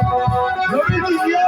Mohammad Mustafa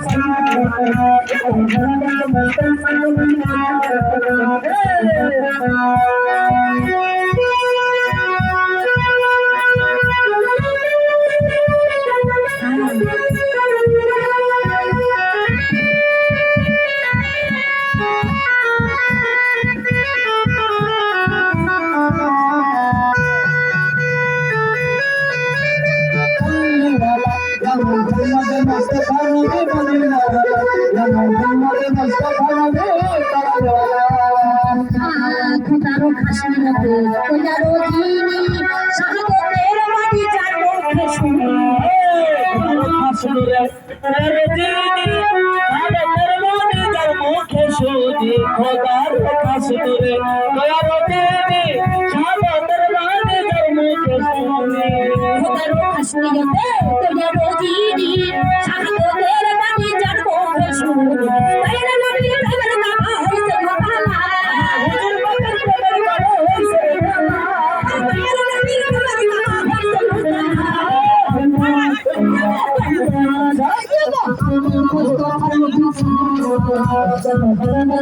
Thank you. Mustafa নবী মদিনাওয়ালা ইয়া মুহাম্মদ মুস্তাফা নবী তারাওয়ালা খোদারো খাসি নবী খোদারো দিনী শাহাদাতের মাটি যার মুখে শুনি খোদারো খাসি রে দিনী শাহাদাতের মাটি যার মুখে শুনি খোদারো খাসি রে খোদারো দিনী শাহাদাতের মাটি যার মুখে শুনি খোদারো খাসি রে তোরা রোজিনী